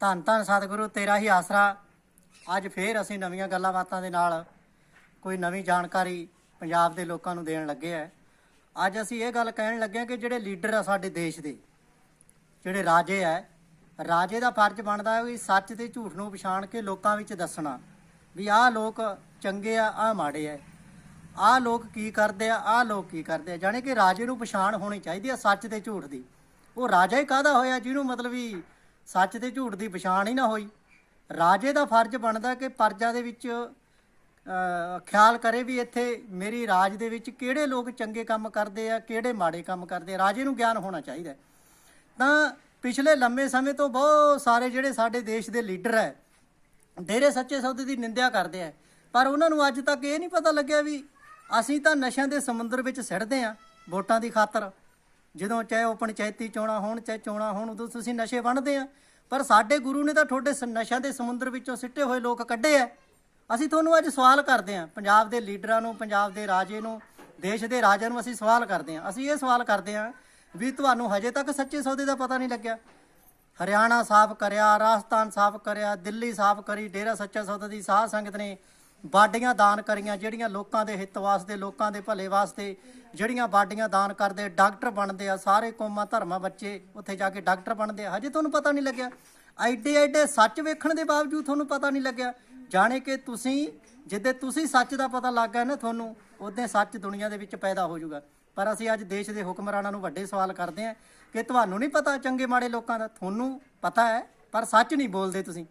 ਧੰਨ ਧੰਨ ਸਤਿਗੁਰੂ, ਤੇਰਾ ਹੀ ਆਸਰਾ। ਅੱਜ ਫੇਰ ਅਸੀਂ ਨਵੀਆਂ ਗੱਲਾਂ ਬਾਤਾਂ ਦੇ ਨਾਲ ਕੋਈ ਨਵੀਂ ਜਾਣਕਾਰੀ ਪੰਜਾਬ ਦੇ ਲੋਕਾਂ ਨੂੰ ਦੇਣ ਲੱਗੇ ਆ। ਅੱਜ ਅਸੀਂ ਇਹ ਗੱਲ ਕਹਿਣ ਲੱਗੇ ਹਾਂ ਕਿ ਜਿਹੜੇ ਲੀਡਰ ਆ ਸਾਡੇ ਦੇਸ਼ ਦੇ, ਜਿਹੜੇ ਰਾਜੇ ਆ, ਰਾਜੇ ਦਾ ਫਰਜ਼ ਬਣਦਾ ਹੈ ਵੀ ਸੱਚ ਤੇ ਝੂਠ ਨੂੰ ਪਛਾਣ ਕੇ ਲੋਕਾਂ ਵਿੱਚ ਦੱਸਣਾ ਵੀ ਆਹ ਲੋਕ ਚੰਗੇ ਆ, ਆਹ ਮਾੜੇ ਆ। ਆਹ ਲੋਕ ਕੀ ਕਰਦੇ ਆ, ਆਹ ਲੋਕ ਕੀ ਕਰਦੇ ਆ। ਜਾਣੀ ਕਿ ਰਾਜੇ ਨੂੰ ਪਛਾਣ ਹੋਣੀ ਚਾਹੀਦੀ ਆ ਸੱਚ ਤੇ ਝੂਠ ਦੀ। ਉਹ ਰਾਜਾ ਹੀ ਕਾਹਦਾ ਹੋਇਆ ਜਿਹਨੂੰ ਮਤਲਬ ਵੀ ਸੱਚ ਤੇ ਝੂਠ ਦੀ ਪਛਾਣ ਹੀ ਨਾ ਹੋਈ। ਰਾਜੇ ਦਾ ਫਰਜ਼ ਬਣਦਾ ਕਿ ਪਰਜਾ ਦੇ ਵਿੱਚ ਖਿਆਲ ਕਰੇ ਵੀ ਇੱਥੇ ਮੇਰੀ ਰਾਜ ਦੇ ਵਿੱਚ ਕਿਹੜੇ ਲੋਕ ਚੰਗੇ ਕੰਮ ਕਰਦੇ ਆ, ਕਿਹੜੇ ਮਾੜੇ ਕੰਮ ਕਰਦੇ ਆ। ਰਾਜੇ ਨੂੰ ਗਿਆਨ ਹੋਣਾ ਚਾਹੀਦਾ ਤਾਂ ਪਿਛਲੇ ਲੰਮੇ ਸਮੇਂ ਤੋਂ ਬਹੁਤ ਸਾਰੇ ਜਿਹੜੇ ਸਾਡੇ ਦੇਸ਼ ਦੇ ਲੀਡਰ ਹੈ, ਡੇਰੇ ਸੱਚੇ ਸੌਦੇ ਦੀ ਨਿੰਦਿਆ ਕਰਦੇ ਆ। ਪਰ ਉਹਨਾਂ ਨੂੰ ਅੱਜ ਤੱਕ ਇਹ ਨਹੀਂ ਪਤਾ ਲੱਗਿਆ ਵੀ ਅਸੀਂ ਤਾਂ ਨਸ਼ਿਆਂ ਦੇ ਸਮੁੰਦਰ ਵਿੱਚ ਸਿੜਦੇ ਆ ਵੋਟਾਂ ਦੀ ਖਾਤਰ। ਜਦੋਂ ਚਾਹੇ ਉਹ ਪੰਚਾਇਤੀ ਚੋਣਾਂ ਹੋਣ, ਚਾਹੇ ਚੋਣਾਂ ਹੋਣ, ਉਦੋਂ ਤੁਸੀਂ ਨਸ਼ੇ ਵੰਡਦੇ ਆ। ਪਰ ਸਾਡੇ ਗੁਰੂ ਨੇ ਤਾਂ ਤੁਹਾਡੇ ਸ- ਨਸ਼ਿਆਂ ਦੇ ਸਮੁੰਦਰ ਵਿੱਚੋਂ ਸਿੱਟੇ ਹੋਏ ਲੋਕ ਕੱਢੇ ਆ। ਅਸੀਂ ਤੁਹਾਨੂੰ ਅੱਜ ਸਵਾਲ ਕਰਦੇ ਆ, ਪੰਜਾਬ ਦੇ ਲੀਡਰਾਂ ਨੂੰ, ਪੰਜਾਬ ਦੇ ਰਾਜੇ ਨੂੰ, ਦੇਸ਼ ਦੇ ਰਾਜਿਆਂ ਨੂੰ ਅਸੀਂ ਸਵਾਲ ਕਰਦੇ ਆ। ਅਸੀਂ ਇਹ ਸਵਾਲ ਕਰਦੇ ਆ ਵੀ ਤੁਹਾਨੂੰ ਹਜੇ ਤੱਕ ਸੱਚੇ ਸੌਦੇ ਦਾ ਪਤਾ ਨਹੀਂ ਲੱਗਿਆ। ਹਰਿਆਣਾ ਸਾਫ਼ ਕਰਿਆ, ਰਾਜਸਥਾਨ ਸਾਫ਼ ਕਰਿਆ, ਦਿੱਲੀ ਸਾਫ਼ ਕਰੀ, ਡੇਰਾ ਸੱਚਾ ਸੌਦਾ ਦੀ ਸਾਧ ਸੰਗਤ ਨੇ ਬਾਡੀਆਂ ਦਾਨ ਕਰੀਆਂ, ਜਿਹੜੀਆਂ ਲੋਕਾਂ ਦੇ ਹਿੱਤ ਵਾਸਤੇ, ਲੋਕਾਂ ਦੇ ਭਲੇ ਵਾਸਤੇ, ਜਿਹੜੀਆਂ ਬਾਡੀਆਂ ਦਾਨ ਕਰਦੇ, ਡਾਕਟਰ ਬਣਦੇ ਆ, ਸਾਰੇ ਕੌਮਾਂ, ਧਰਮਾਂ ਬੱਚੇ ਉੱਥੇ ਜਾ ਕੇ ਡਾਕਟਰ ਬਣਦੇ ਆ। ਹਜੇ ਤੁਹਾਨੂੰ ਪਤਾ ਨਹੀਂ ਲੱਗਿਆ। ਐਡੇ ਐਡੇ ਸੱਚ ਵੇਖਣ ਦੇ ਬਾਵਜੂਦ ਤੁਹਾਨੂੰ ਪਤਾ ਨਹੀਂ ਲੱਗਿਆ। ਜਾਣੇ ਕਿ ਤੁਸੀਂ, ਜਿੱਦੇ ਤੁਸੀਂ ਸੱਚ ਦਾ ਪਤਾ ਲੱਗ ਗਿਆ ਨਾ ਤੁਹਾਨੂੰ ਉਦੋਂ ਸੱਚ ਦੁਨੀਆ ਦੇ ਵਿੱਚ ਪੈਦਾ ਹੋ ਜਾਊਗਾ। ਪਰ ਅਸੀਂ ਅੱਜ ਦੇਸ਼ ਦੇ ਹੁਕਮਰਾਨਾਂ ਨੂੰ ਵੱਡੇ ਸਵਾਲ ਕਰਦੇ ਹਾਂ ਕਿ ਤੁਹਾਨੂੰ ਨਹੀਂ ਪਤਾ ਚੰਗੇ ਮਾੜੇ ਲੋਕਾਂ ਦਾ? ਤੁਹਾਨੂੰ ਪਤਾ ਹੈ, ਪਰ ਸੱਚ ਨਹੀਂ ਬੋਲਦੇ ਤੁਸੀਂ।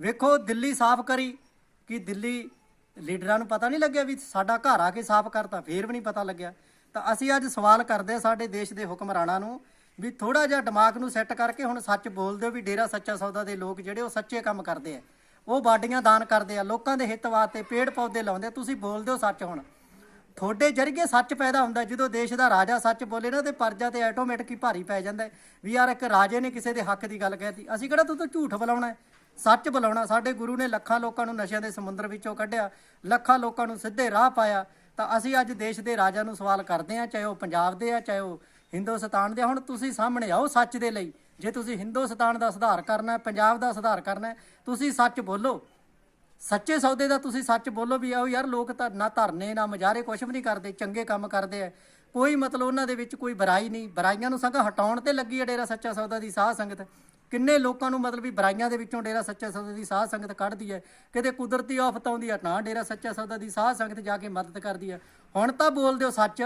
ਵੇਖੋ, ਦਿੱਲੀ ਸਾਫ਼ ਕਰੀ ਕਿ ਦਿੱਲੀ ਲੀਡਰਾਂ ਨੂੰ ਪਤਾ ਨਹੀਂ ਲੱਗਿਆ ਵੀ ਸਾਡਾ ਘਰ ਆ ਕੇ ਸਾਫ਼ ਕਰਤਾ, ਫੇਰ ਵੀ ਨਹੀਂ ਪਤਾ ਲੱਗਿਆ। ਤਾਂ ਅਸੀਂ ਅੱਜ ਸਵਾਲ ਕਰਦੇ ਸਾਡੇ ਦੇਸ਼ ਦੇ ਹੁਕਮਰਾਨਾਂ ਨੂੰ ਵੀ ਥੋੜਾ ਜਿਹਾ ਦਿਮਾਗ ਨੂੰ ਸੈੱਟ ਕਰਕੇ ਹੁਣ ਸੱਚ ਬੋਲਦੇ ਦਿਓ ਵੀ ਡੇਰਾ ਸੱਚਾ ਸੌਦਾ ਦੇ ਲੋਕ ਜਿਹੜੇ ਉਹ ਸੱਚੇ ਕੰਮ ਕਰਦੇ ਆ। ਉਹ ਬਾਡੀਆਂ ਦਾਨ ਕਰਦੇ ਆ, ਲੋਕਾਂ ਦੇ ਹਿੱਤ ਵਾਸਤੇ ਪੇੜ ਪੌਦੇ ਲਾਉਂਦੇ ਤੁਸੀਂ ਬੋਲ ਦਿਓ ਸੱਚ ਹੁਣ। ਤੁਹਾਡੇ ਜਰੀਏ ਸੱਚ ਪੈਦਾ ਹੁੰਦਾ, ਜਦੋਂ ਦੇਸ਼ ਦਾ ਰਾਜਾ ਸੱਚ ਬੋਲੇ ਨਾ ਤੇ ਪਰਜਾ ਤੇ ਆਟੋਮੈਟਿਕ ਹੀ ਭਾਰੀ ਪੈ ਜਾਂਦਾ ਵੀ ਯਾਰ ਇੱਕ ਰਾਜੇ ਨੇ ਕਿਸੇ ਦੇ ਹੱਕ ਦੀ ਗੱਲ ਕਹਿਤੀ ਅਸੀਂ ਕਿਹੜਾ ਤੂੰ ਤਾਂ ਝੂਠ ਬੁਲਾਉਣਾ ਸੱਚ ਬੁਲਾਉਣਾ, ਸਾਡੇ ਗੁਰੂ ਨੇ ਲੱਖਾਂ ਲੋਕਾਂ ਨੂੰ ਨਸ਼ਿਆਂ ਦੇ ਸਮੁੰਦਰ ਵਿੱਚੋਂ ਕੱਢਿਆ, ਲੱਖਾਂ ਲੋਕਾਂ ਨੂੰ ਸਿੱਧੇ ਰਾਹ ਪਾਇਆ। ਤਾਂ ਅਸੀਂ ਅੱਜ ਦੇਸ਼ ਦੇ ਰਾਜਾ ਨੂੰ ਸਵਾਲ ਕਰਦੇ ਹਾਂ, ਚਾਹੇ ਉਹ ਪੰਜਾਬ ਦੇ ਆ, ਚਾਹੇ ਉਹ ਹਿੰਦੁਸਤਾਨ ਦੇ ਹੁਣ ਤੁਸੀਂ ਸਾਹਮਣੇ ਆਓ ਸੱਚ ਦੇ ਲਈ। ਜੇ ਤੁਸੀਂ ਹਿੰਦੁਸਤਾਨ ਦਾ ਸੁਧਾਰ ਕਰਨਾ ਹੈ, ਪੰਜਾਬ ਦਾ ਸੁਧਾਰ ਕਰਨਾ ਹੈ, ਤੁਸੀਂ ਸੱਚ ਬੋਲੋ। ਸੱਚੇ ਸੌਦੇ ਦਾ ਤੁਸੀਂ ਸੱਚ ਬੋਲੋ ਵੀ ਆਓ ਯਾਰ, ਲੋਕ ਤਾਂ ਨਾ ਧਰਨੇ, ਨਾ ਮਜਾਰੇ ਕੁਛ ਵੀ ਨਹੀਂ ਕਰਦੇ, ਚੰਗੇ ਕੰਮ ਕਰਦੇ ਆ। ਕੋਈ ਮਤਲਬ ਉਹਨਾਂ ਦੇ ਵਿੱਚ ਕੋਈ ਬੁਰਾਈ ਨਹੀਂ। ਬੁਰਾਈਆਂ ਨੂੰ ਸੰਗ ਹਟਾਉਣ ਤੇ ਲੱਗੀ ਹੈ ਡੇਰਾ ਸੱਚਾ ਸੌਦਾ ਦੀ ਸਾਧ ਸੰਗਤ। ਕਿੰਨੇ ਲੋਕਾਂ ਨੂੰ ਮਤਲਬ ਵੀ ਬੁਰਾਈਆਂ ਦੇ ਵਿੱਚੋਂ ਡੇਰਾ ਸੱਚਾ ਸੌਦਾ ਦੀ ਸਾਧ ਸੰਗਤ ਕੱਢਦੀ ਹੈ, ਕਿਤੇ ਕੁਦਰਤੀ ਆਫਤ ਆਉਂਦੀ ਹੈ ਨਾ ਡੇਰਾ ਸੱਚਾ ਸੌਦਾ ਦੀ ਸਾਧ ਸੰਗਤ ਜਾ ਕੇ ਮਦਦ ਕਰਦੀ ਹੈ। ਹੁਣ ਤਾਂ ਬੋਲ ਦਿਓ ਸੱਚ,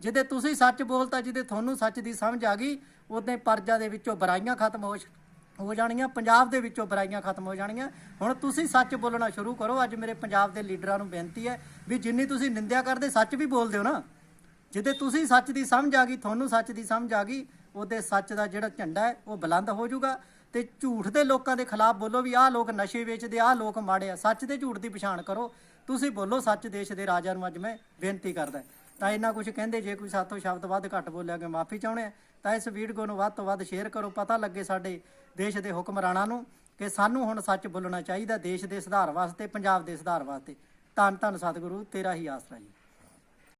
ਜਿਹਦੇ ਤੁਸੀਂ ਸੱਚ ਬੋਲਤਾ, ਜਿਹਦੇ ਤੁਹਾਨੂੰ ਸੱਚ ਦੀ ਸਮਝ ਆ ਗਈ ਉਦੋਂ ਪਰਜਾ ਦੇ ਵਿੱਚੋਂ ਬੁਰਾਈਆਂ ਖਤਮ ਹੋ ਹੋ ਜਾਣੀਆਂ, ਪੰਜਾਬ ਦੇ ਵਿੱਚੋਂ ਬੁਰਾਈਆਂ ਖਤਮ ਹੋ ਜਾਣੀਆਂ। ਹੁਣ ਤੁਸੀਂ ਸੱਚ ਬੋਲਣਾ ਸ਼ੁਰੂ ਕਰੋ, ਅੱਜ ਮੇਰੇ ਪੰਜਾਬ ਦੇ ਲੀਡਰਾਂ ਨੂੰ ਬੇਨਤੀ ਹੈ ਵੀ ਜਿੰਨੀ ਤੁਸੀਂ ਨਿੰਦਿਆ ਕਰਦੇ, ਸੱਚ ਵੀ ਬੋਲਦੇ ਹੋ ਨਾ। ਜਿੱਦੇ ਤੁਸੀਂ ਸੱਚ ਦੀ ਸਮਝ ਆ ਗਈ, ਤੁਹਾਨੂੰ ਸੱਚ ਦੀ ਸਮਝ ਆ ਗਈ, ਉਹਦੇ ਸੱਚ ਦਾ ਜਿਹੜਾ ਝੰਡਾ ਹੈ, ਉਹ ਬੁਲੰਦ ਹੋ ਜਾਊਗਾ ਤੇ ਝੂਠ ਦੇ ਲੋਕਾਂ ਦੇ ਖਿਲਾਫ ਬੋਲੋ ਵੀ ਆਹ ਲੋਕ ਨਸ਼ੇ ਵੇਚਦੇ, ਆਹ ਲੋਕ ਮਾੜੇ ਆ। ਸੱਚ ਤੇ ਝੂਠ ਦੀ ਪਛਾਣ ਕਰੋ। ਤੁਸੀਂ ਬੋਲੋ ਸੱਚ ਦੇਸ਼ ਦੇ ਰਾਜਾ ਨੂੰ ਅੱਜ ਮੈਂ ਬੇਨਤੀ ਕਰਦਾ ਤਾਂ ਇੰਨਾ ਕੁਝ ਕਹਿੰਦੇ, ਜੇ ਕੋਈ ਸਾਥੋਂ ਸ਼ਬਦ ਵੱਧ ਘੱਟ ਬੋਲਿਆ ਕਿ ਮਾਫੀ ਚਾਹੁੰਦੇ ਆ, ਤਾਂ ਇਸ ਵੀਡੀਓ ਨੂੰ ਵੱਧ ਤੋਂ ਵੱਧ ਸ਼ੇਅਰ ਕਰੋ। ਪਤਾ ਲੱਗੇ ਸਾਡੇ ਦੇਸ਼ ਦੇ ਹੁਕਮਰਾਨਾਂ ਨੂੰ ਕਿ ਸਾਨੂੰ ਹੁਣ ਸੱਚ ਬੋਲਣਾ ਚਾਹੀਦਾ ਦੇਸ਼ ਦੇ ਸੁਧਾਰ ਵਾਸਤੇ, ਪੰਜਾਬ ਦੇ ਸੁਧਾਰ ਵਾਸਤੇ। ਧੰਨ ਧੰਨ ਸਤਿਗੁਰੂ, ਤੇਰਾ ਹੀ ਆਸਰਾ ਜੀ।